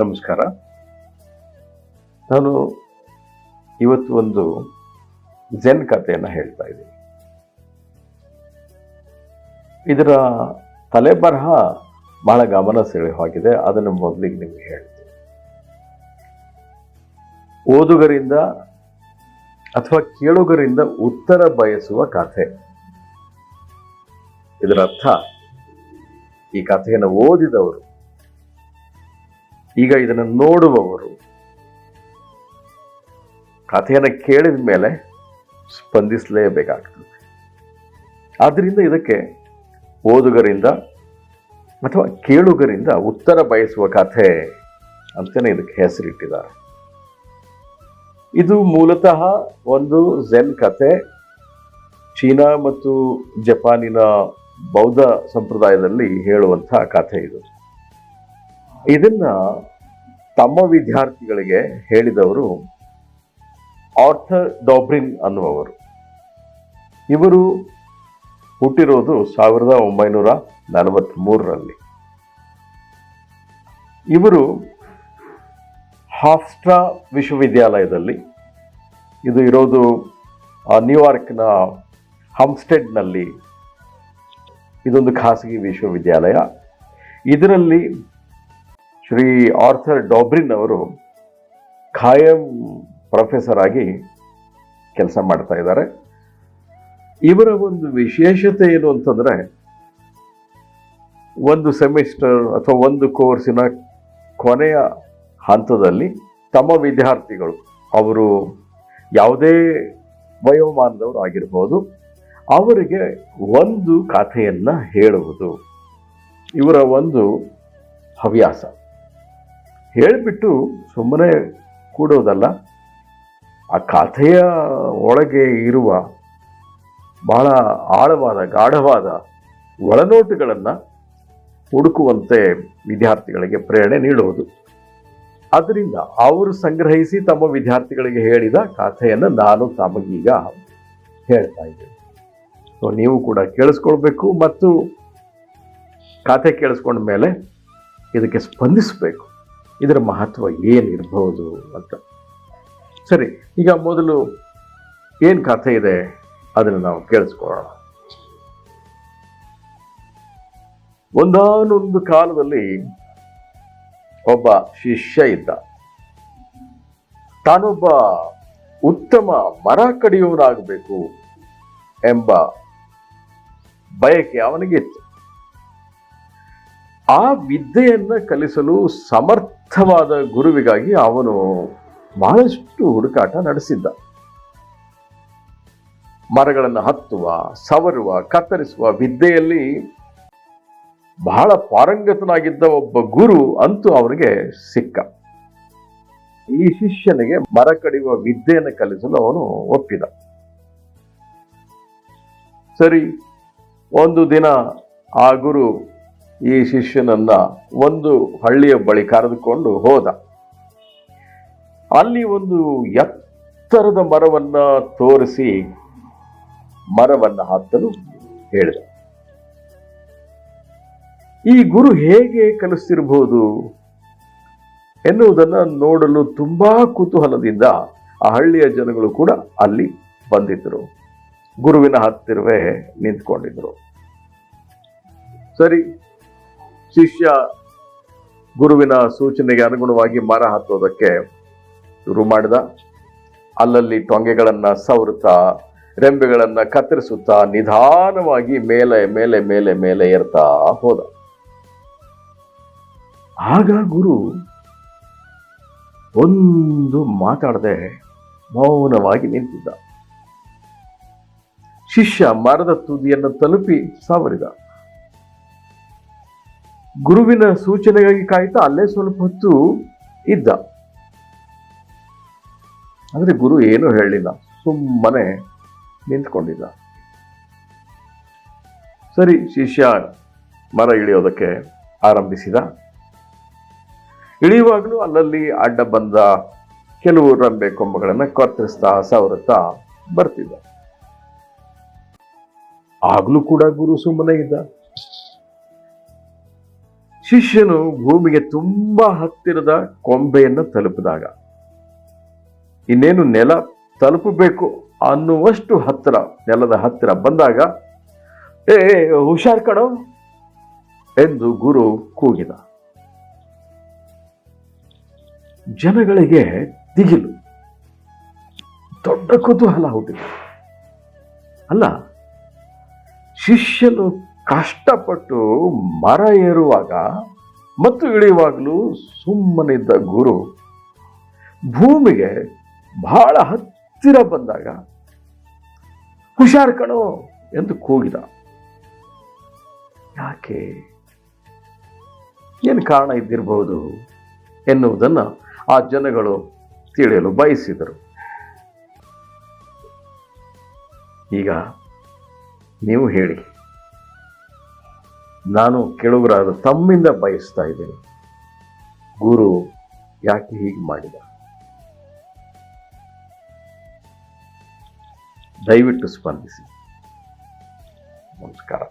ನಮಸ್ಕಾರ. ನಾನು ಇವತ್ತು ಒಂದು ಜೆನ್ ಕಥೆಯನ್ನು ಹೇಳ್ತಾ ಇದ್ದೀನಿ. ಇದರ ತಲೆಬರಹ ಬಹಳ ಗಮನ ಸೆಳೆಯುವಾಗಿದೆ ಅದನ್ನು ಮೊದಲಿಗೆ ನಿಮಗೆ ಹೇಳ್ತೀನಿ. ಓದುಗರಿಂದ ಅಥವಾ ಕೇಳುಗರಿಂದ ಉತ್ತರ ಬಯಸುವ ಕಥೆ. ಇದರ ಅರ್ಥ ಈ ಕಥೆಯನ್ನು ಓದಿದವರು ಈಗ ಇದನ್ನು ನೋಡುವವರು ಕಥೆಯನ್ನು ಕೇಳಿದ ಮೇಲೆ ಸ್ಪಂದಿಸಲೇಬೇಕಾಗ್ತದೆ. ಆದ್ದರಿಂದ ಇದಕ್ಕೆ ಓದುಗರಿಂದ ಅಥವಾ ಕೇಳುಗರಿಂದ ಉತ್ತರ ಬಯಸುವ ಕಥೆ ಅಂತಲೇ ಇದಕ್ಕೆ ಹೆಸರಿಟ್ಟಿದ್ದಾರೆ. ಇದು ಮೂಲತಃ ಒಂದು ಝೆನ್ ಕಥೆ. ಚೀನಾ ಮತ್ತು ಜಪಾನಿನ ಬೌದ್ಧ ಸಂಪ್ರದಾಯದಲ್ಲಿ ಹೇಳುವಂತಹ ಕಥೆ ಇದು. ಇದನ್ನ ತಮ್ಮ ವಿದ್ಯಾರ್ಥಿಗಳಿಗೆ ಹೇಳಿದವರು ಆರ್ಥರ್ ಡಾಬ್ರಿನ್ ಅನ್ನುವರು ಇವರು ಹುಟ್ಟಿರೋದು ಸಾವಿರದ ಒಂಬೈನೂರ ನಲವತ್ತ್ಮೂರರಲ್ಲಿ ಇವರು ಹಾಫ್ಸ್ಟ್ರಾ ವಿಶ್ವವಿದ್ಯಾಲಯದಲ್ಲಿ, ಇದು ಇರೋದು ನ್ಯೂಯಾರ್ಕ್ನ ಹಮ್ಸ್ಟೆಡ್ನಲ್ಲಿ ಇದೊಂದು ಖಾಸಗಿ ವಿಶ್ವವಿದ್ಯಾಲಯ. ಇದರಲ್ಲಿ ಶ್ರೀ ಆರ್ಥರ್ ಡಾಬ್ರಿನ್ ಅವರು ಖಾಯಂ ಪ್ರೊಫೆಸರ್ ಆಗಿ ಕೆಲಸ ಮಾಡ್ತಾ ಇದ್ದಾರೆ. ಇವರ ಒಂದು ವಿಶೇಷತೆ ಏನು ಅಂತಂದರೆ, ಒಂದು ಸೆಮಿಸ್ಟರ್ ಅಥವಾ ಒಂದು ಕೋರ್ಸಿನ ಕೊನೆಯ ಹಂತದಲ್ಲಿ ತಮ್ಮ ವಿದ್ಯಾರ್ಥಿಗಳು, ಅವರು ಯಾವುದೇ ವಯೋಮಾನದವರು ಆಗಿರ್ಬೋದು, ಅವರಿಗೆ ಒಂದು ಕಥೆಯನ್ನು ಹೇಳುವುದು. ಇವರ ಒಂದು ಹವ್ಯಾಸ. ಹೇಳಿಬಿಟ್ಟು ಸುಮ್ಮನೆ ಕೂಡೋದಲ್ಲ, ಆ ಕಥೆಯ ಒಳಗೆ ಇರುವ ಬಹಳ ಆಳವಾದ, ಗಾಢವಾದ ಒಳನೋಟುಗಳನ್ನು ಹುಡುಕುವಂತೆ ವಿದ್ಯಾರ್ಥಿಗಳಿಗೆ ಪ್ರೇರಣೆ ನೀಡುವುದು. ಆದ್ದರಿಂದ ಅವರು ಸಂಗ್ರಹಿಸಿ ತಮ್ಮ ವಿದ್ಯಾರ್ಥಿಗಳಿಗೆ ಹೇಳಿದ ಕಥೆಯನ್ನು ನಾನು ತಮಗೀಗ ಹೇಳ್ತಾ ಇದ್ದೇನೆ. ಸೊ ನೀವು ಕೂಡ ಕೇಳಿಸ್ಕೊಳ್ಬೇಕು ಮತ್ತು ಕಥೆ ಕೇಳಿಸ್ಕೊಂಡ ಮೇಲೆ ಇದಕ್ಕೆ ಸ್ಪಂದಿಸಬೇಕು. ಇದರ ಮಹತ್ವ ಏನಿರ್ಬೋದು ಅಂತ. ಸರಿ, ಈಗ ಮೊದಲು ಏನು ಕಥೆ ಇದೆ ಅದನ್ನು ನಾವು ಕೇಳಿಸ್ಕೊಳ್ಳೋಣ. ಒಂದಾನೊಂದು ಕಾಲದಲ್ಲಿ ಒಬ್ಬ ಶಿಷ್ಯ ಇದ್ದ. ತಾನೊಬ್ಬ ಉತ್ತಮ ಮರ ಕಡಿಯುವನಾಗಬೇಕು ಎಂಬ ಬಯಕೆ ಅವನಿಗಿತ್ತು ಆ ವಿದ್ಯೆಯನ್ನು ಕಲಿಸಲು ಸಮರ್ಥವಾದ ಗುರುವಿಗಾಗಿ ಅವನು ಬಹಳಷ್ಟು ಹುಡುಕಾಟ ನಡೆಸಿದ್ದ. ಮರಗಳನ್ನು ಹತ್ತುವ, ಸವರುವ, ಕತ್ತರಿಸುವ ವಿದ್ಯೆಯಲ್ಲಿ ಬಹಳ ಪಾರಂಗತನಾಗಿದ್ದ ಒಬ್ಬ ಗುರು ಅಂತೂ ಅವನಿಗೆ ಸಿಕ್ಕ. ಈ ಶಿಷ್ಯನಿಗೆ ಮರ ಕಡಿಯುವ ವಿದ್ಯೆಯನ್ನು ಕಲಿಸಲು ಅವನು ಒಪ್ಪಿದ. ಸರಿ, ಒಂದು ದಿನ ಆ ಗುರು ಈ ಶಿಷ್ಯನನ್ನ ಒಂದು ಹಳ್ಳಿಯ ಬಳಿ ಕರೆದುಕೊಂಡು ಹೋದ. ಅಲ್ಲಿ ಒಂದು ಎತ್ತರದ ಮರವನ್ನ ತೋರಿಸಿ ಮರವನ್ನು ಹತ್ತಲು ಹೇಳಿದ. ಈ ಗುರು ಹೇಗೆ ಕಲಿಸ್ತಿರಬಹುದು ಎನ್ನುವುದನ್ನು ನೋಡಲು ತುಂಬಾ ಕುತೂಹಲದಿಂದ ಆ ಹಳ್ಳಿಯ ಜನಗಳು ಕೂಡ ಅಲ್ಲಿ ಬಂದಿದ್ದರು. ಗುರುವಿನ ಹತ್ತಿರವೇ ನಿಂತ್ಕೊಂಡಿದ್ರು. ಸರಿ ಶಿಷ್ಯ ಗುರುವಿನ ಸೂಚನೆಗೆ ಅನುಗುಣವಾಗಿ ಮರ ಹತ್ತೋದಕ್ಕೆ ಶುರು ಮಾಡಿದ. ಅಲ್ಲಲ್ಲಿ ಟೊಂಗೆಗಳನ್ನ ಸವರುತ್ತಾ, ರೆಂಬೆಗಳನ್ನ ಕತ್ತರಿಸುತ್ತಾ, ನಿಧಾನವಾಗಿ ಮೇಲೆ ಮೇಲೆ ಮೇಲೆ ಮೇಲೆ ಏರ್ತಾ ಹೋದ. ಆಗ ಗುರು ಒಂದು ಮಾತಾಡದೆ ಮೌನವಾಗಿ ನಿಂತಿದ್ದ. ಶಿಷ್ಯ ಮರದ ತುದಿಯನ್ನು ತಲುಪಿ ಸಾವರಿದ. ಗುರುವಿನ ಸೂಚನೆಗಾಗಿ ಕಾಯ್ತಾ ಅಲ್ಲೇ ಸ್ವಲ್ಪ ಹೊತ್ತು ಇದ್ದ. ಆದರೆ ಗುರು ಏನೂ ಹೇಳಲಿಲ್ಲ. ಸುಮ್ಮನೆ ನಿಂತ್ಕೊಂಡಿದ್ದ. ಸರಿ, ಶಿಷ್ಯ ಮರ ಇಳಿಯೋದಕ್ಕೆ ಆರಂಭಿಸಿದ. ಇಳಿಯುವಾಗಲೂ ಅಲ್ಲಲ್ಲಿ ಅಡ್ಡ ಬಂದ ಕೆಲವು ರಂಬೆ ಕೊಂಬಗಳನ್ನು ಕತ್ತರಿಸ್ತಾ ಸವರುತ್ತಾ ಬರ್ತಿದ್ದ. ಆಗಲೂ ಕೂಡ ಗುರು ಸುಮ್ಮನೆ ಇದ್ದ. ಶಿಷ್ಯನು ಭೂಮಿಗೆ ತುಂಬಾ ಹತ್ತಿರದ ಕೊಂಬೆಯನ್ನು ತಲುಪಿದಾಗ, ಇನ್ನೇನು ನೆಲ ತಲುಪಬೇಕು ಅನ್ನುವಷ್ಟು ಹತ್ತಿರ, ನೆಲದ ಹತ್ತಿರ ಬಂದಾಗ, ಏ, ಹುಷಾರ್ ಕಣೋ ಎಂದು ಗುರು ಕೂಗಿದ. ಜನಗಳಿಗೆ ದಿಗಿಲು, ದೊಡ್ಡ ಕುತೂಹಲ ಹೌದಿಲ್ಲ ಅಲ್ಲ, ಶಿಷ್ಯನು ಕಷ್ಟಪಟ್ಟು ಮರ ಏರುವಾಗ ಮತ್ತು ಇಳಿಯುವಾಗಲೂ ಸುಮ್ಮನಿದ್ದ ಗುರು ಭೂಮಿಗೆ ಬಹಳ ಹತ್ತಿರ ಬಂದಾಗ, ಹುಷಾರ್ ಕಣೋ ಎಂದು ಕೂಗಿದ. ಯಾಕೆ? ಏನು ಕಾರಣ ಇದ್ದಿರಬಹುದು ಎನ್ನುವುದನ್ನು ಆ ಜನಗಳು ತಿಳಿಯಲು ಬಯಸಿದರು. ಈಗ ನೀವು ಹೇಳಿ. ನಾನು ಕೆಳಗರಾದ ತಮ್ಮಿಂದ ಬಯಸ್ತಾ ಇದ್ದೇನೆ. ಗುರು ಯಾಕೆ ಹೀಗೆ ಮಾಡಿದ? ದಯವಿಟ್ಟು ಸ್ಪಂದಿಸಿ. ನಮಸ್ಕಾರ.